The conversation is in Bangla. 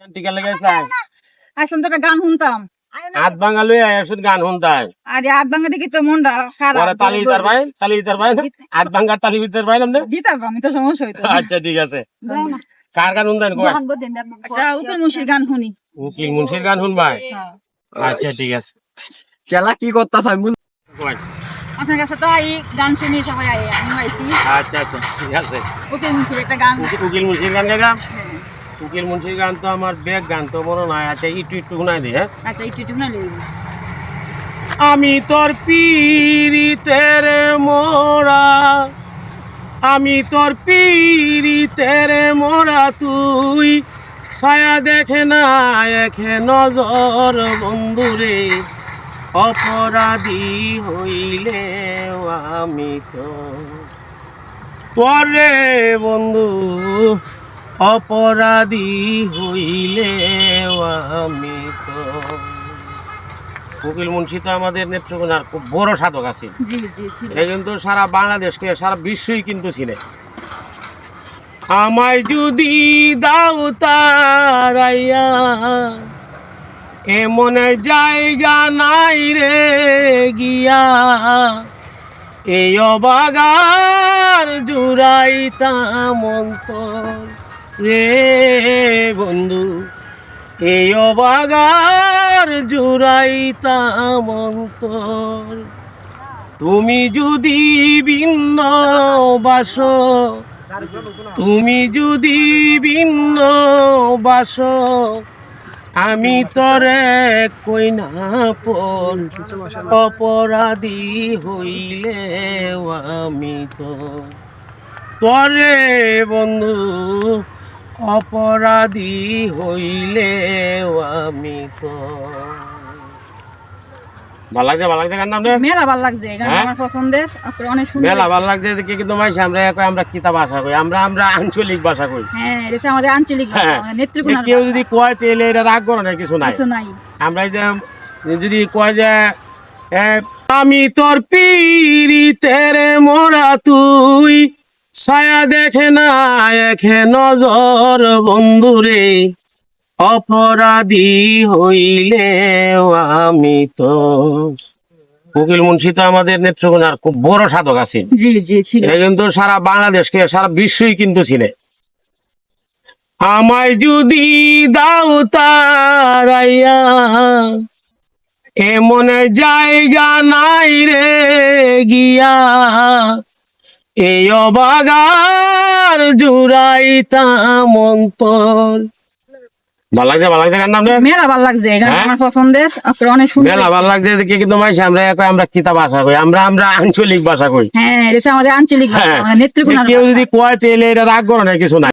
টিকা লাগাইছাই আসলাম তো গান শুনতাম। হাত ভাঙা লই আসুন গান শুনতাই আর হাত ভাঙা দেখি তো মনটা খারাপ। তালি দিতার ভাই তালি দিতার ভাই না? হাত ভাঙার তালি দিতার ভাই না দিতাম আমি তো সমস্যা হইতো। আচ্ছা ঠিক আছে। কার গান শুনতেন কয়? একটা উপেন মুশির গান শুনি। উকিল মুন্সির গান শুনবাই? আচ্ছা ঠিক আছে। কেলা কি করতাছ আমি কয়। আপনার কাছে তো আই গান শুনি সবাই আই আমি আইছি। আচ্ছা আচ্ছা ঠিক আছে। উপেন মুশির একটা গান। উকি- উকিল মুন্সির গান গাইলাম উকিল মুন্সির গান তো আমার বেগ গান তো মনে নাই। আচ্ছা একটু একটু শুনাই দি হ্যাঁ? আচ্ছা একটু একটু না লইব আমি তোর পীড়িতের মোরা আমি তোর পীড়িতের মোরা তুই ছায়া দেখে না এখে নজর বন্ধুরে অপরাধী হইলে আমি তো। পরে বন্ধু অপরাধী হইলে আমি তো। উকিল মুন্সি তো আমাদের নেত্রকোনার খুব বড় সাধক আছে ছিল কিন্তু সারা বাংলাদেশকে সারা বিশ্বই কিন্তু চিনে। আমায় যদি দাও তারাইয়া এমন জায়গা নাই রে গিয়া। এই অবাগার জুড়াইতাম অন্তর। রে বন্ধু এই অবাগার জুড়াইতাম অন্তর। তুমি যদি ভিন্ন বাস, তুমি যদি ভিন্ন বাস, আমি তরে কই না পর। অপরাধী হইলে আমি তো তরে বন্ধু অপরাধী হইলে আমি তো। ভালো লাগছে ভালো লাগছে গান নাম মেলা ভালো লাগছে গান হ্যাঁ? আমার পছন্দের আপনার অনেক সুন্দর মেলা ভালো লাগছে দেখে কিন্তু মাইস আমরা কই আমরা কিতা ভাষা কই আমরা আমরা আঞ্চলিক ভাষা কই? হ্যাঁ এটা আমাদের আঞ্চলিক ভাষা হ্যাঁ কেউ যদি কয় তাহলে এটা রাগ করে না কিছু নাই। কিছু নাই। আমরা যে যদি কয় যে এ, আমি তোর পীড়িতের মোরা তুই ছায়া দেখে না এখে নজর বন্ধুরে। অপরাধী হইলে আমি তো। উকিল মুন্সি তো আমাদের নেত্রকোনার খুব বড় সাধক আছে ছিল। কিন্তু সারা বাংলাদেশকে সারা বিশ্বই কিন্তু চিনে আমায় যদি দাও তারাইয়া এমন জায়গা নাই রে গিয়া। এই অবাগার জুড়াইতাম অন্তর। ভালো লাগছে ভালো লাগছে গান নাম মেলা ভালো লাগছে গান হ্যাঁ? আমার পছন্দের আপনার অনেক সুন্দর মেলা ভালো লাগছে দেখে কিন্তু মাইস আমরা কই আমরা কিতা ভাষা কই আমরা আমরা আঞ্চলিক ভাষা কই। হ্যাঁ এটা আমাদের আঞ্চলিক ভাষা হ্যাঁ কেউ যদি কয় তেলে এটা রাগ করে না কিছু নাই।